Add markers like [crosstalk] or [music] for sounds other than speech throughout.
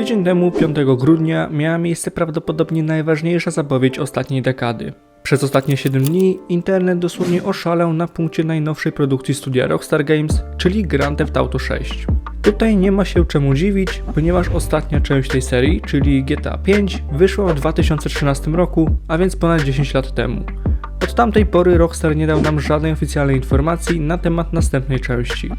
Tydzień temu, 5 grudnia, miała miejsce prawdopodobnie najważniejsza zapowiedź ostatniej dekady. Przez ostatnie 7 dni internet dosłownie oszalał na punkcie najnowszej produkcji studia Rockstar Games, czyli Grand Theft Auto 6. Tutaj nie ma się czemu dziwić, ponieważ ostatnia część tej serii, czyli GTA V, wyszła w 2013 roku, a więc ponad 10 lat temu. Od tamtej pory Rockstar nie dał nam żadnej oficjalnej informacji na temat następnej części.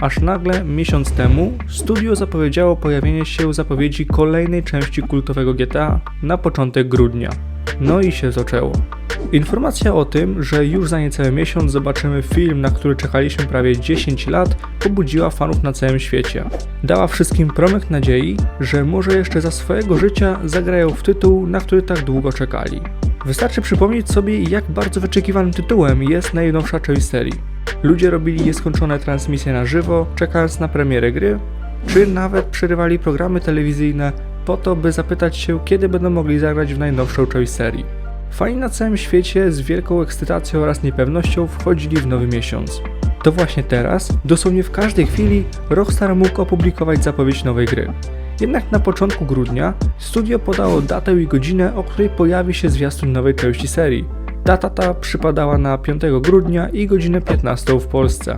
Aż nagle, miesiąc temu, studio zapowiedziało pojawienie się zapowiedzi kolejnej części kultowego GTA na początek grudnia. No i się zaczęło. Informacja o tym, że już za niecały miesiąc zobaczymy film, na który czekaliśmy prawie 10 lat, pobudziła fanów na całym świecie. Dała wszystkim promyk nadziei, że może jeszcze za swojego życia zagrają w tytuł, na który tak długo czekali. Wystarczy przypomnieć sobie, jak bardzo wyczekiwanym tytułem jest najnowsza część serii. Ludzie robili nieskończone transmisje na żywo, czekając na premierę gry, czy nawet przerywali programy telewizyjne po to, by zapytać się, kiedy będą mogli zagrać w najnowszą część serii. Fani na całym świecie z wielką ekscytacją oraz niepewnością wchodzili w nowy miesiąc. To właśnie teraz, dosłownie w każdej chwili, Rockstar mógł opublikować zapowiedź nowej gry. Jednak na początku grudnia studio podało datę i godzinę, o której pojawi się zwiastun nowej części serii. Data ta przypadała na 5 grudnia i godzinę 15 w Polsce.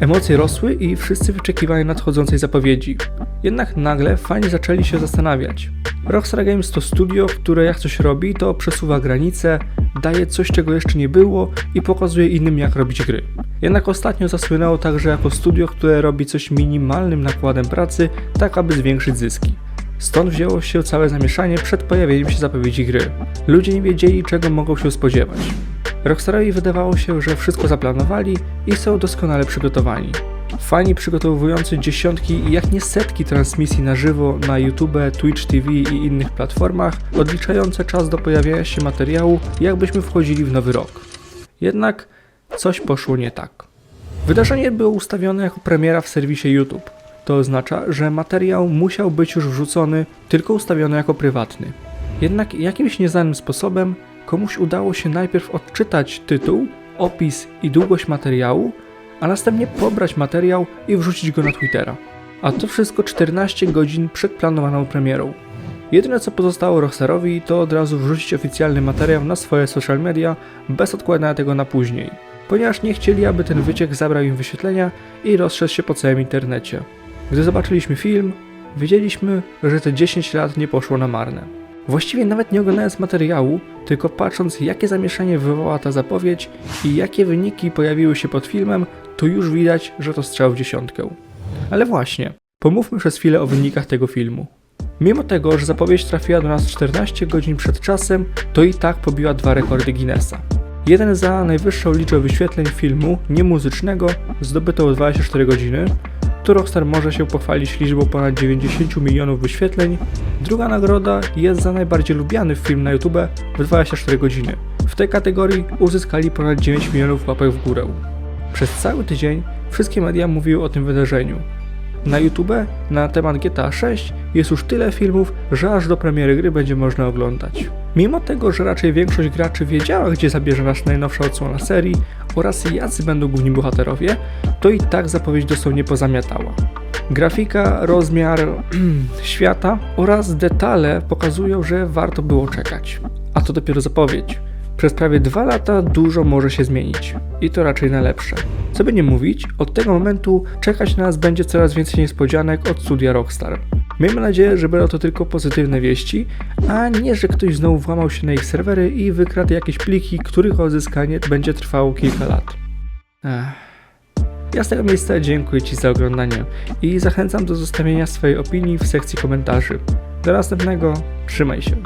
Emocje rosły i wszyscy wyczekiwali nadchodzącej zapowiedzi. Jednak nagle fani zaczęli się zastanawiać. Rockstar Games to studio, które jak coś robi, to przesuwa granice, daje coś, czego jeszcze nie było i pokazuje innym, jak robić gry. Jednak ostatnio zasłynęło także jako studio, które robi coś minimalnym nakładem pracy, tak aby zwiększyć zyski. Stąd wzięło się całe zamieszanie przed pojawieniem się zapowiedzi gry. Ludzie nie wiedzieli, czego mogą się spodziewać. Rockstarowi wydawało się, że wszystko zaplanowali i są doskonale przygotowani. Fani przygotowujący dziesiątki, jak nie setki transmisji na żywo na YouTube, Twitch TV i innych platformach, odliczające czas do pojawienia się materiału, jakbyśmy wchodzili w nowy rok. Jednak coś poszło nie tak. Wydarzenie było ustawione jako premiera w serwisie YouTube. To oznacza, że materiał musiał być już wrzucony, tylko ustawiony jako prywatny. Jednak jakimś nieznanym sposobem komuś udało się najpierw odczytać tytuł, opis i długość materiału, a następnie pobrać materiał i wrzucić go na Twittera. A to wszystko 14 godzin przed planowaną premierą. Jedyne co pozostało Rockstarowi to od razu wrzucić oficjalny materiał na swoje social media bez odkładania tego na później, ponieważ nie chcieli, aby ten wyciek zabrał im wyświetlenia i rozszedł się po całym internecie. Gdy zobaczyliśmy film, wiedzieliśmy, że te 10 lat nie poszło na marne. Właściwie nawet nie oglądając materiału, tylko patrząc jakie zamieszanie wywołała ta zapowiedź i jakie wyniki pojawiły się pod filmem, to już widać, że to strzał w dziesiątkę. Ale właśnie, pomówmy przez chwilę o wynikach tego filmu. Mimo tego, że zapowiedź trafiła do nas 14 godzin przed czasem, to i tak pobiła dwa rekordy Guinnessa. Jeden za najwyższą liczbę wyświetleń filmu niemuzycznego zdobytą 24 godziny, tu Rockstar może się pochwalić liczbą ponad 90 milionów wyświetleń. Druga nagroda jest za najbardziej lubiany film na YouTube w 24 godziny. W tej kategorii uzyskali ponad 9 milionów łapek w górę. Przez cały tydzień wszystkie media mówiły o tym wydarzeniu. Na YouTube na temat GTA 6 jest już tyle filmów, że aż do premiery gry będzie można oglądać. Mimo tego, że raczej większość graczy wiedziała, gdzie zabierze nas najnowsza odsłona serii oraz jacy będą główni bohaterowie, to i tak zapowiedź dosłownie pozamiatała. Grafika, rozmiar [clears throat] świata oraz detale pokazują, że warto było czekać. A to dopiero zapowiedź. Przez prawie dwa lata dużo może się zmienić i to raczej na lepsze. Co by nie mówić, od tego momentu czekać na nas będzie coraz więcej niespodzianek od studia Rockstar. Miejmy nadzieję, że będą to tylko pozytywne wieści, a nie, że ktoś znowu włamał się na ich serwery i wykradł jakieś pliki, których odzyskanie będzie trwało kilka lat. Ech. Ja z tego miejsca dziękuję Ci za oglądanie i zachęcam do zostawienia swojej opinii w sekcji komentarzy. Do następnego, trzymaj się.